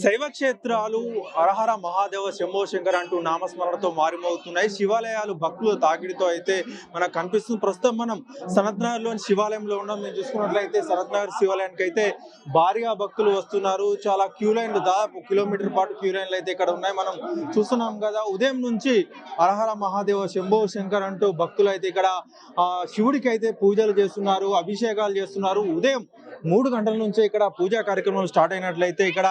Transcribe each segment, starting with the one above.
శైవ క్షేత్రాలు మహాదేవ శంభో శంకర్ అంటూ నామస్మరణతో మారిమోగుతున్నాయి శివాలయాలు భక్తుల తాకిడితో అయితే మనకు కనిపిస్తుంది. ప్రస్తుతం మనం సనత్నగర్లోని శివాలయంలో ఉన్నాం. మేము చూసుకున్నట్లయితే సనత్నగర్ శివాలయానికి అయితే భారీగా భక్తులు వస్తున్నారు. చాలా క్యూ లైన్లు దాదాపు కిలోమీటర్ పాటు క్యూ లైన్లు అయితే ఇక్కడ ఉన్నాయి. మనం చూస్తున్నాం కదా ఉదయం నుంచి అరహర మహాదేవ శంభో శంకర్ అంటూ భక్తులు అయితే ఇక్కడ ఆ, శివుడికి అయితే పూజలు చేస్తున్నారు అభిషేకాలు చేస్తున్నారు. ఉదయం మూడు గంటల నుంచే ఇక్కడ పూజా కార్యక్రమాలు స్టార్ట్ అయినట్లయితే ఇక్కడ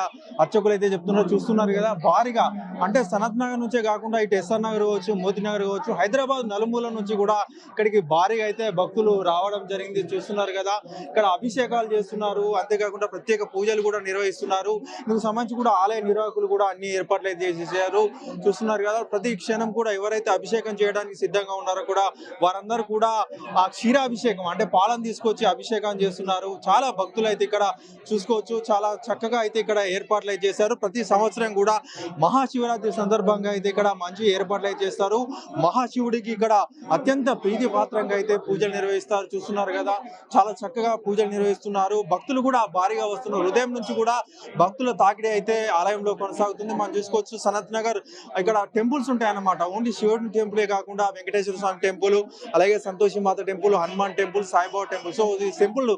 అర్చకులు అయితే చెప్తున్నారు చూస్తున్నారు కదా. భారీగా అంటే సనత్ నగర్ నుంచే కాకుండా ఇటు ఎస్ఆర్ నగర్ కావచ్చు మోతీ నగర్ కావచ్చు హైదరాబాద్ నలుమూల నుంచి కూడా ఇక్కడికి భారీగా అయితే భక్తులు రావడం జరిగింది చూస్తున్నారు కదా. ఇక్కడ అభిషేకాలు చేస్తున్నారు అంతేకాకుండా ప్రత్యేక పూజలు కూడా నిర్వహిస్తున్నారు. ఇందుకు సంబంధించి కూడా ఆలయ నిర్వాహకులు కూడా అన్ని ఏర్పాట్లు అయితే చేసేసారు చూస్తున్నారు కదా ప్రతి క్షణం కూడా ఎవరైతే అభిషేకం చేయడానికి సిద్ధంగా ఉన్నారో కూడా వారందరూ కూడా ఆ క్షీరాభిషేకం అంటే పాలను తీసుకొచ్చి అభిషేకం చేస్తున్నారు. చాలా భక్తులు అయితే ఇక్కడ చూసుకోవచ్చు చాలా చక్కగా అయితే ఇక్కడ ఏర్పాట్లు అయితే చేశారు. ప్రతి సంవత్సరం కూడా మహాశివరాత్రి సందర్భంగా అయితే ఇక్కడ మంచి ఏర్పాట్లు అయితే చేస్తారు. మహాశివుడికి ఇక్కడ అత్యంత ప్రీతి పాత్రంగా అయితే పూజలు నిర్వహిస్తారు. చూస్తున్నారు కదా చాలా చక్కగా పూజలు నిర్వహిస్తున్నారు. భక్తులు కూడా భారీగా వస్తున్నారు. హృదయం నుంచి కూడా భక్తుల తాకిడి అయితే ఆలయంలో కొనసాగుతుంది. మనం చూసుకోవచ్చు సనత్ నగర్ ఇక్కడ టెంపుల్స్ ఉంటాయి అన్నమాట ఓన్లీ శివుడి టెంపులే కాకుండా వెంకటేశ్వర స్వామి టెంపుల్ అలాగే Santoshi Mata temple Hanuman temple Saibaba temple. So ఈ టెంపుల్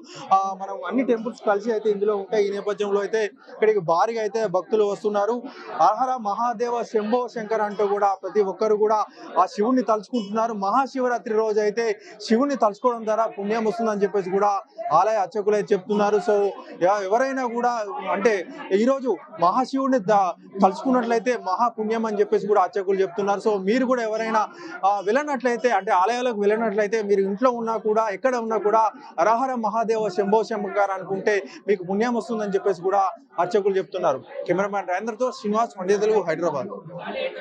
మనం అన్ని టెంపుల్స్ కలిసి అయితే ఇందులో ఉంటాయి. ఈ నేపథ్యంలో అయితే ఇక్కడికి భారీగా అయితే భక్తులు వస్తున్నారు అర్హర మహాదేవ శంభో శంకర్ అంటూ కూడా ప్రతి ఒక్కరు కూడా ఆ శివుణ్ణి తలుచుకుంటున్నారు. మహాశివరాత్రి రోజు అయితే శివుణ్ణి తలుచుకోవడం ద్వారా పుణ్యం వస్తుందని చెప్పేసి కూడా ఆలయ అర్చకులు అయితే చెప్తున్నారు. సో ఎవరైనా కూడా అంటే ఈ రోజు మహాశివుడిని తలుచుకున్నట్లయితే మహాపుణ్యం అని చెప్పేసి కూడా అర్చకులు చెప్తున్నారు. సో మీరు కూడా ఎవరైనా ఆ, వెళ్ళినట్లయితే అంటే ఆలయాలకు వెళ్ళినట్లయితే మీరు ఇంట్లో ఉన్నా కూడా ఎక్కడ ఉన్నా కూడా అరహర మహాదేవ శంభో శంకర్ అనుకుంటే మీకు పుణ్యం వస్తుందని చెప్పేసి కూడా అర్చకులు చెప్తున్నారు. కెమెరామ్యాన్ రాజేంద్రతో శ్రీనివాస్ మండ్య తెలుగు హైదరాబాద్.